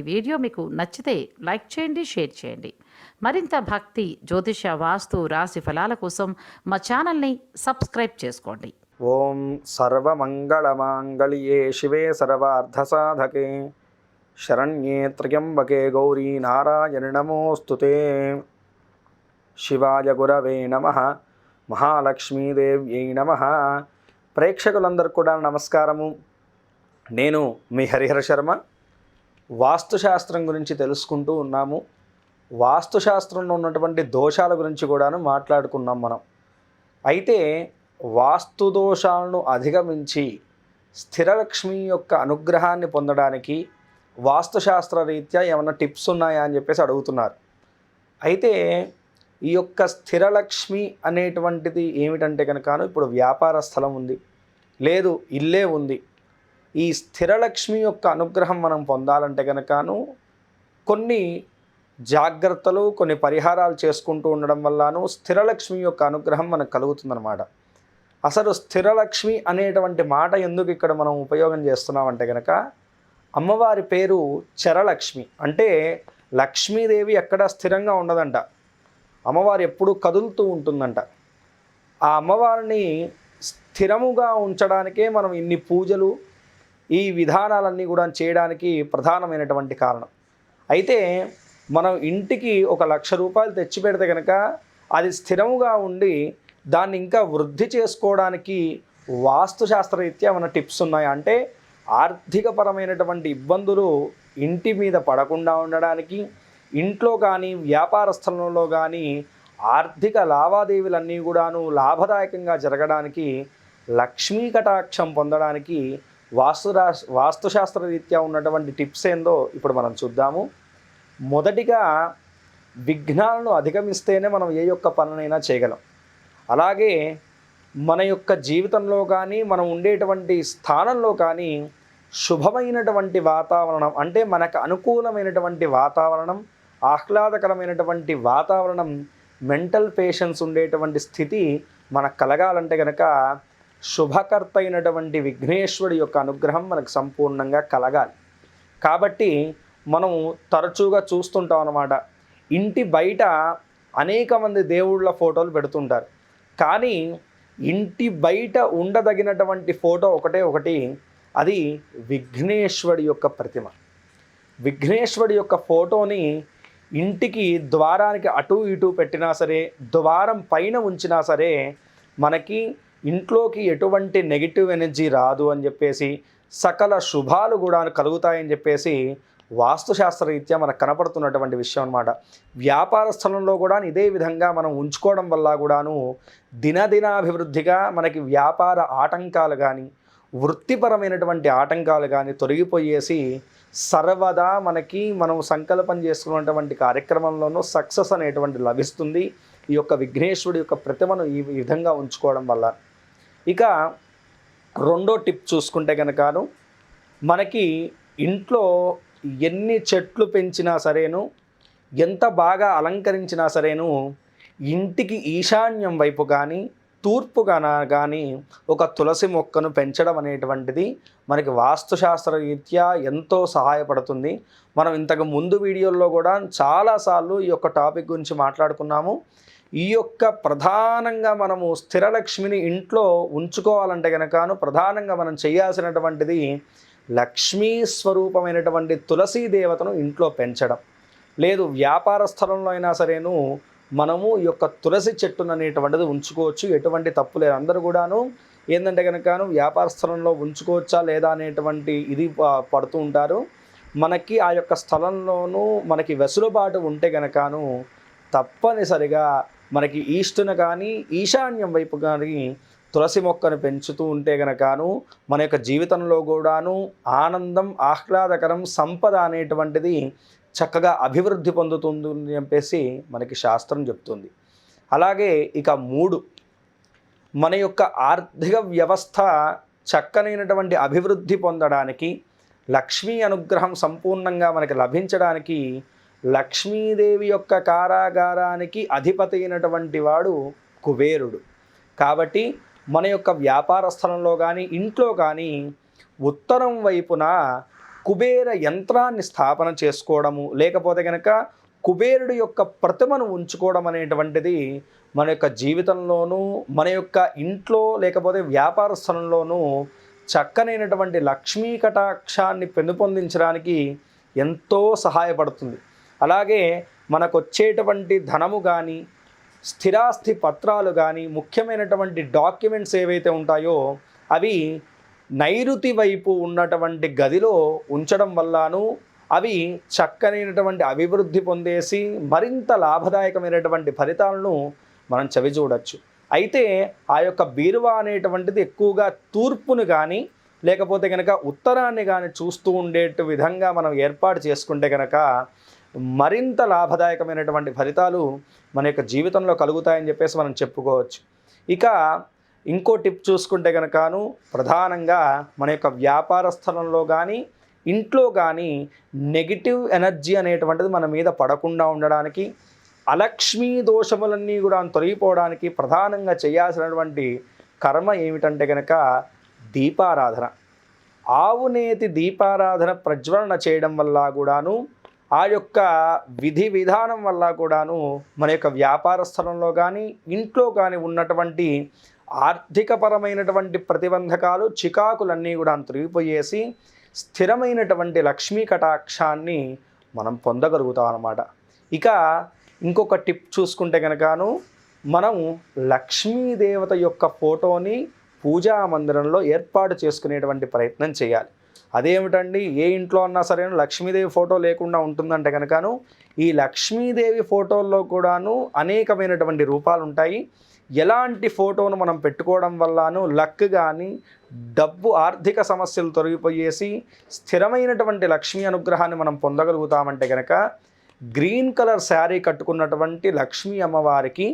ఈ వీడియో మీకు నచ్చితే లైక్ చేయండి షేర్ చేయండి. మరింత భక్తి జ్యోతిష వాస్తు రాశి ఫలాల కోసం మా ఛానల్ని సబ్స్క్రైబ్ చేసుకోండి. ఓం సర్వమంగళమాంగళ్యే శివే సర్వార్ధసాధకే. శరణ్యే త్ర్యంబకే గౌరీ నారాయణ నమోస్తుతే శివాయ గురవే నమ. మహాలక్ష్మీదేవ్యై నమ. ప్రేక్షకులందరికీ కూడా నమస్కారము. నేను మీ హరిహర శర్మ. వాస్తుశాస్త్రం గురించి తెలుసుకుంటూ ఉన్నాము. వాస్తుశాస్త్రంలో ఉన్నటువంటి దోషాల గురించి కూడాను మాట్లాడుకున్నాం మనం. అయితే వాస్తు దోషాలను అధిగమించి స్థిరలక్ష్మి యొక్క అనుగ్రహాన్ని పొందడానికి వాస్తుశాస్త్ర రీత్యా ఏమైనా టిప్స్ ఉన్నాయా అని చెప్పేసి అడుగుతున్నారు. అయితే ఈ యొక్క స్థిరలక్ష్మి అనేటువంటిది ఏమిటంటే కనుక ఇప్పుడు వ్యాపార స్థలం ఉంది. లేదు ఇల్లే ఉంది. ఈ స్థిరలక్ష్మి యొక్క అనుగ్రహం మనం పొందాలంటే కనుకను కొన్ని జాగ్రత్తలు కొన్ని పరిహారాలు చేసుకుంటూ ఉండడం వల్లను స్థిరలక్ష్మి యొక్క అనుగ్రహం మనకు కలుగుతుందన్నమాట. అసలు స్థిరలక్ష్మి అనేటువంటి మాట ఎందుకు ఇక్కడ మనం ఉపయోగం చేస్తున్నామంటే కనుక అమ్మవారి పేరు చరలక్ష్మి. అంటే లక్ష్మీదేవి ఎక్కడా స్థిరంగా ఉండదంట. అమ్మవారు ఎప్పుడూ కదులుతూ ఉంటుందంట. ఆ అమ్మవారిని స్థిరముగా ఉంచడానికే మనం ఇన్ని పూజలు ఈ విధానాలన్నీ కూడా చేయడానికి ప్రధానమైనటువంటి కారణం. అయితే మనం ఇంటికి ఒక లక్ష రూపాయలు తెచ్చి పెడితే కనుక అది స్థిరముగా ఉండి దాన్ని ఇంకా వృద్ధి చేసుకోవడానికి వాస్తుశాస్త్రరీత్యా మన టిప్స్ ఉన్నాయి? అంటే ఆర్థికపరమైనటువంటి ఇబ్బందులు ఇంటి మీద పడకుండా ఉండడానికి ఇంట్లో కానీ వ్యాపార స్థలంలో కానీ ఆర్థిక లావాదేవీలన్నీ కూడాను లాభదాయకంగా జరగడానికి లక్ష్మీ కటాక్షం పొందడానికి వాస్తురా వాస్తుశాస్త్ర రీత్యా ఉన్నటువంటి టిప్స్ ఏందో ఇప్పుడు మనం చూద్దాము. మొదటిగా విఘ్నాలను అధిగమిస్తేనే మనం ఏ యొక్క పనునైనా చేయగలం. అలాగే మన యొక్క జీవితంలో కానీ మనం ఉండేటువంటి స్థానంలో కానీ శుభమైనటువంటి వాతావరణం అంటే మనకు అనుకూలమైనటువంటి వాతావరణం ఆహ్లాదకరమైనటువంటి వాతావరణం మెంటల్ పేషెన్స్ ఉండేటువంటి స్థితి మనకు కలగాలంటే కనుక శుభకర్త అయినటువంటి విఘ్నేశ్వరుడి యొక్క అనుగ్రహం మనకు సంపూర్ణంగా కలగాలి. కాబట్టి మనం తరచుగా చూస్తుంటాం అన్నమాట. ఇంటి బయట అనేక మంది దేవుళ్ళ ఫోటోలు పెడుతుంటారు. కానీ ఇంటి బయట ఉండదగినటువంటి ఫోటో ఒకటే ఒకటి అది విఘ్నేశ్వరుడి యొక్క ప్రతిమ. విఘ్నేశ్వరుడి యొక్క ఫోటోని ఇంటికి ద్వారానికి అటు ఇటు పెట్టినా సరే ద్వారం పైన ఉంచినా సరే మనకి ఇంట్లోకి ఎటువంటి నెగిటివ్ ఎనర్జీ రాదు అని చెప్పేసి సకల శుభాలు కూడా కలుగుతాయని చెప్పేసి వాస్తుశాస్త్ర రీత్యా మనకు కనపడుతున్నటువంటి విషయం అనమాట వ్యాపార స్థలంలో కూడా ఇదే విధంగా మనం ఉంచుకోవడం వల్ల కూడాను దినదినాభివృద్ధిగా మనకి వ్యాపార ఆటంకాలు కానీ వృత్తిపరమైనటువంటి ఆటంకాలు కానీ తొలగిపోయేసి సర్వదా మనకి మనం సంకల్పం చేసుకున్నటువంటి కార్యక్రమంలోనూ సక్సెస్ అనేటువంటి లభిస్తుంది. ఈ యొక్క విఘ్నేశ్వరుడి యొక్క ప్రతిమను ఈ విధంగా ఉంచుకోవడం వల్ల. ఇక రెండో టిప్ చూసుకుంటే కనుకను మనకి ఇంట్లో ఎన్ని చెట్లు పెంచినా సరేను ఎంత బాగా అలంకరించినా సరేను ఇంటికి ఈశాన్యం వైపు కానీ తూర్పు కానీ ఒక తులసి మొక్కను పెంచడం అనేటువంటిది మనకి వాస్తుశాస్త్ర రీత్యా ఎంతో సహాయపడుతుంది. మనం ఇంతకు ముందు వీడియోల్లో కూడా చాలాసార్లు ఈ యొక్క టాపిక్ గురించి మాట్లాడుకున్నాము. ఈ యొక్క ప్రధానంగా మనము స్థిరలక్ష్మిని ఇంట్లో ఉంచుకోవాలంటే కనుకను ప్రధానంగా మనం చేయాల్సినటువంటిది లక్ష్మీ స్వరూపమైనటువంటి తులసీ దేవతను ఇంట్లో పెంచడం. లేదు వ్యాపార స్థలంలో అయినా సరేను మనము ఈ యొక్క తులసి చెట్టును అనేటువంటిది ఉంచుకోవచ్చు. ఎటువంటి తప్పు లేదు. అందరూ కూడాను ఏంటంటే కనుకను వ్యాపార స్థలంలో ఉంచుకోవచ్చా లేదా అనేటువంటి ఇది పడుతూ ఉంటారు. మనకి ఆ యొక్క స్థలంలోనూ మనకి వెసులుబాటు ఉంటే కనుకను తప్పనిసరిగా మనకి ఈస్టును కానీ ఈశాన్యం వైపు కానీ తులసి మొక్కను పెంచుతూ ఉంటే గనకను మన యొక్క జీవితంలో కూడాను ఆనందం ఆహ్లాదకరం సంపద అనేటువంటిది చక్కగా అభివృద్ధి పొందుతుంది అని చెప్పేసి మనకి శాస్త్రం చెప్తుంది. అలాగే ఇక మూడు మన యొక్క ఆర్థిక వ్యవస్థ చక్కనైనటువంటి అభివృద్ధి పొందడానికి లక్ష్మీ అనుగ్రహం సంపూర్ణంగా మనకి లభించడానికి లక్ష్మీదేవి యొక్క కారాగారానికి అధిపతి అయినటువంటి వాడు కుబేరుడు. కాబట్టి మన యొక్క వ్యాపార స్థలంలో కానీ ఇంట్లో కానీ ఉత్తరం వైపున కుబేర యంత్రాన్ని స్థాపన చేసుకోవడము లేకపోతే కనుక కుబేరుడు యొక్క ప్రతిమను ఉంచుకోవడం అనేటువంటిది మన యొక్క జీవితంలోనూ మన యొక్క ఇంట్లో లేకపోతే వ్యాపార స్థలంలోనూ చక్కనైనటువంటి లక్ష్మీ కటాక్షాన్ని పెంపొందించడానికి ఎంతో సహాయపడుతుంది. అలాగే మనకు వచ్చేటువంటి ధనము కానీ స్థిరాస్తి పత్రాలు కానీ ముఖ్యమైనటువంటి డాక్యుమెంట్స్ ఏవైతే ఉంటాయో అవి నైరుతి వైపు ఉన్నటువంటి గదిలో ఉంచడం వల్లను అవి చక్కనైనటువంటి అభివృద్ధి పొందేసి మరింత లాభదాయకమైనటువంటి ఫలితాలను మనం చవి చూడొచ్చు. అయితే ఆ యొక్క బీరువా అనేటువంటిది ఎక్కువగా తూర్పును కానీ లేకపోతే కనుక ఉత్తరాన్ని కానీ చూస్తూ ఉండేటు విధంగా మనం ఏర్పాటు చేసుకుంటే కనుక మరింత లాభదాయకమైనటువంటి ఫలితాలు మన యొక్క జీవితంలో కలుగుతాయని చెప్పేసి మనం చెప్పుకోవచ్చు. ఇక ఇంకో టిప్ చూసుకుంటే కనుకను ప్రధానంగా మన యొక్క వ్యాపార స్థలంలో కానీ ఇంట్లో కానీ నెగిటివ్ ఎనర్జీ అనేటువంటిది మన మీద పడకుండా ఉండడానికి అలక్ష్మీ దోషములన్నీ కూడా తొలగిపోవడానికి ప్రధానంగా చేయాల్సినటువంటి కర్మ ఏమిటంటే కనుక దీపారాధన. ఆవునేతి దీపారాధన ప్రజ్వలన చేయడం వల్ల కూడాను ఆ యొక్క విధి విధానం వల్ల కూడాను మన యొక్క వ్యాపార స్థలంలో కానీ ఇంట్లో కానీ ఉన్నటువంటి ఆర్థికపరమైనటువంటి ప్రతిబంధకాలు చికాకులన్నీ కూడా తొలగిపోయేసి స్థిరమైనటువంటి లక్ష్మీ కటాక్షాన్ని మనం పొందగలుగుతాం అన్నమాట. ఇక ఇంకొక టిప్ చూసుకుంటే కనుకను మనం లక్ష్మీదేవత యొక్క ఫోటోని పూజా మందిరంలో ఏర్పాటు చేసుకునేటువంటి ప్రయత్నం చేయాలి. అదేమిటండి? ఏ ఇంట్లో అన్నా సరే లక్ష్మీదేవి ఫోటో లేకుండా ఉంటుందంటే కనుకను ఈ లక్ష్మీదేవి ఫోటోల్లో కూడాను అనేకమైనటువంటి రూపాలు ఉంటాయి ఎలాంటి ఫోటోను మనం పెట్టుకోవడం వల్లను లక్ కానీ డబ్బు ఆర్థిక సమస్యలు తొలగిపోయేసి స్థిరమైనటువంటి లక్ష్మీ అనుగ్రహాన్ని మనం పొందగలుగుతామంటే కనుక గ్రీన్ కలర్ శారీ కట్టుకున్నటువంటి లక్ష్మీ అమ్మవారికి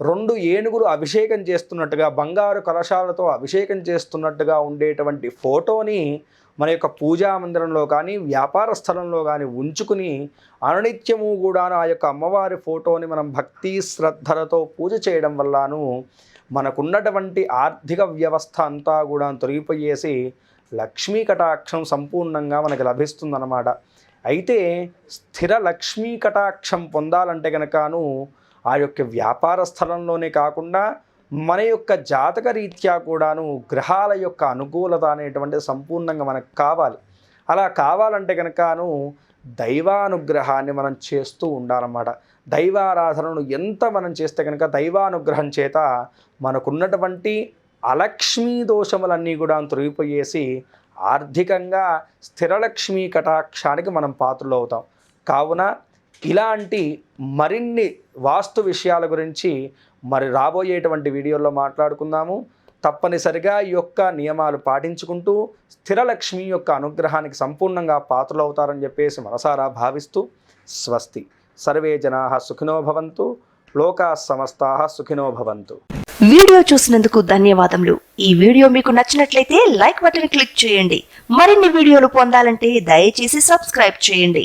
రెండు ఏనుగులు అభిషేకం చేస్తున్నట్టుగా బంగారు కలశాలతో అభిషేకం చేస్తున్నట్టుగా ఉండేటువంటి ఫోటోని మన యొక్క పూజా మందిరంలో కానీ వ్యాపార స్థలంలో కానీ ఉంచుకుని అనునిత్యము కూడా ఆ యొక్క అమ్మవారి ఫోటోని మనం భక్తి శ్రద్ధలతో పూజ చేయడం వల్లను మనకున్నటువంటి ఆర్థిక వ్యవస్థ అంతా కూడా తొలగిపోయేసి లక్ష్మీ కటాక్షం సంపూర్ణంగా మనకి లభిస్తుందన్నమాట. అయితే స్థిర లక్ష్మీ కటాక్షం పొందాలంటే కనుకను ఆ యొక్క వ్యాపార స్థలంలోనే కాకుండా మన యొక్క జాతక రీత్యా కూడాను గ్రహాల యొక్క అనుకూలత అనేటువంటి సంపూర్ణంగా మనకు కావాలి. అలా కావాలంటే కనుకను దైవానుగ్రహాన్ని మనం చేస్తూ ఉండాలన్నమాట. దైవారాధనను ఎంత మనం చేస్తే కనుక దైవానుగ్రహం చేత మనకున్నటువంటి అలక్ష్మీ దోషములన్నీ కూడా తొలగిపోయేసి ఆర్థికంగా స్థిరలక్ష్మీ కటాక్షానికి మనం పాత్రలు అవుతాం కావున ఇలాంటి మరిన్ని వాస్తు విషయాల గురించి మరి రాబోయేటువంటి వీడియోల్లో మాట్లాడుకుందాము. తప్పనిసరిగా ఈ యొక్క నియమాలు పాటించుకుంటూ స్థిరలక్ష్మి యొక్క అనుగ్రహానికి సంపూర్ణంగా పాత్రలు అవుతారని చెప్పేసి మనసారా భావిస్తూ స్వస్తి. సర్వే జనా సుఖినో భవంతు లోకా సమస్తా సుఖినో భవంతు. వీడియో చూసినందుకు ధన్యవాదములు. ఈ వీడియో మీకు నచ్చినట్లయితే లైక్ బటన్ క్లిక్ చేయండి. మరిన్ని వీడియోలు పొందాలంటే దయచేసి సబ్స్క్రైబ్ చేయండి.